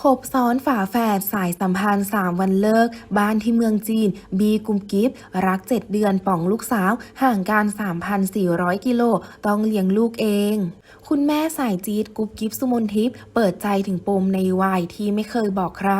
คบซ้อนฝาแฝดสายสัมพันธ์ 3 วันเลิก บ้านที่เมืองจีน บีกุมกิฟรัก 7 เดือนป่องลูกสาว ห่างกัน 3,400 กิโล ต้องเลี้ยงลูกเอง คุณแม่สายจีดกุ๊บกิ๊บสุมนทิพย์เปิดใจถึงปมในวัยที่ไม่เคยบอกใคร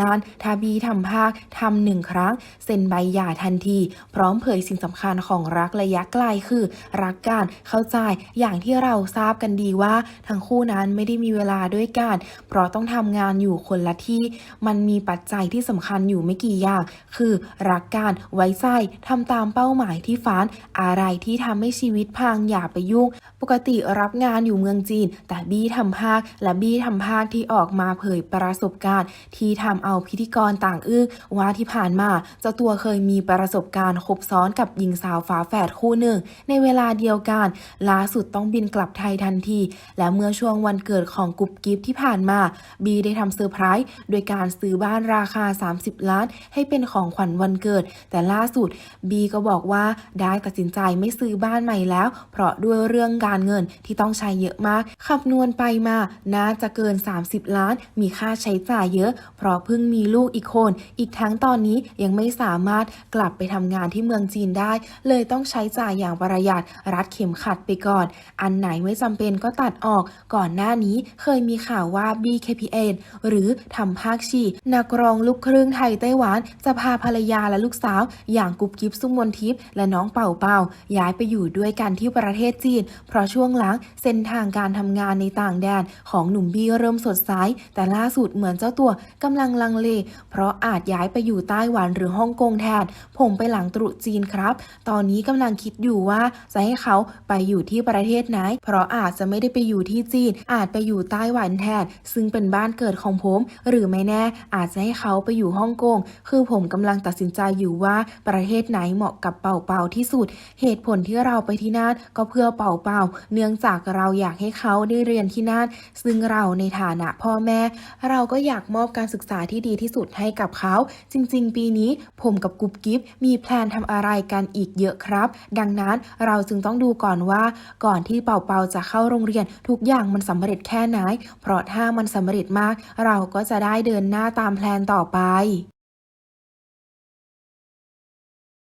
ลานทาบีทำภาคทำหนึ่งครั้ง เซ็นใบหย่าทันที พร้อมเผยสิ่งสำคัญของรักระยะไกลคือ รักกันเข้าใจอย่างที่เราทราบกันดีว่า ทั้งคู่นั้นไม่ได้มีเวลาด้วยกัน เพราะต้องทำงานอยู่อยู่คนละที่ มันมีปัจจัยที่สำคัญอยู่ไม่กี่อย่าง คือรักกันไว้ใจทำตามเป้าหมายที่ฝันอะไรที่ทำให้ชีวิตพังอย่าไปยุ่ง ปกติรับงานอยู่เมืองจีน แต่บี้ทำภาคและบี้ทำภาคที่ออกมาเผยประสบการณ์ ที่ทำเอาพิธีกรต่างอึ้งว่าที่ผ่านมาเจ้าตัวเคยมีประสบการณ์คบซ้อนกับหญิงสาวฝาแฝดคู่หนึ่ง ในเวลาเดียวกันล่าสุดต้องบินกลับไทยทันที และเมื่อช่วงวันเกิดของกุ๊บกิ๊บที่ผ่านมา บีได้ทำเซอร์ไพรส์โดยการซื้อบ้านราคา 30 ล้าน ให้เป็นของขวัญวันเกิด แต่ล่าสุดบีก็บอกว่าได้ตัดสินใจไม่ซื้อบ้านใหม่แล้ว เพราะด้วยเรื่องการเงินที่ต้องใช้เยอะมากขับนวณไปมาน่าจะเกิน 30 ล้าน มีค่าใช้จ่ายเยอะ เพราะเพิ่งมีลูกอีกคน อีกทั้งตอนนี้ยังไม่สามารถกลับไปทำงานที่เมืองจีนได้ เลยต้องใช้จ่ายอย่างประหยัดรัดเข็มขัดไปก่อน อันไหนไม่จำเป็นก็ตัดออก ก่อนหน้านี้เคยมีข่าวว่า BKPN หรือทำภาคชีนักร้องลูกครึ่งไทยไต้หวัน จะพาภรรยาและลูกสาว อย่างกุ๊บกิ๊บสุมนทิพย์และน้องเป่าเป่าย้ายไปอยู่ด้วยกันที่ประเทศจีน เพราะช่วงหลังเส้นทางการทำงานในต่างแดนของหนุ่มบี้เริ่มสดใสแต่ล่าสุดเหมือนเจ้าตัวกำลังลังเล เพราะอาจย้ายไปอยู่ไต้หวันหรือฮ่องกงแทนผมไปหลังตรุษจีนครับ ตอนนี้กำลังคิดอยู่ว่าจะให้เขาไปอยู่ที่ประเทศไหน เพราะอาจจะไม่ได้ไปอยู่ที่จีนอาจไปอยู่ไต้หวันแทนซึ่งเป็นบ้านเกิดของผม หรือไม่แน่อาจจะให้เขาไปอยู่ฮ่องกง คือผมกำลังตัดสินใจอยู่ว่าประเทศไหนเหมาะกับเป่าเป่าที่สุด เหตุผลที่เราไปที่นั่นก็เพื่อเป่าเป่า เนื่องจากเราอยากให้เขาได้เรียนที่นั่น ซึ่งเราในฐานะพ่อแม่ เราก็อยากมอบการศึกษาที่ดีที่สุดให้กับเขา จริง ๆ ปีนี้ผมกับกุ๊บกิ๊บมีแพลนทำอะไรกันอีกเยอะครับ ดังนั้นเราจึงต้องดูก่อนว่า ก่อนที่เป่าเปาจะเข้าโรงเรียนทุกอย่างมันสำเร็จแค่ไหน เพราะถ้ามันสำเร็จมากเราก็จะได้เดินหน้าตามแพลนต่อไป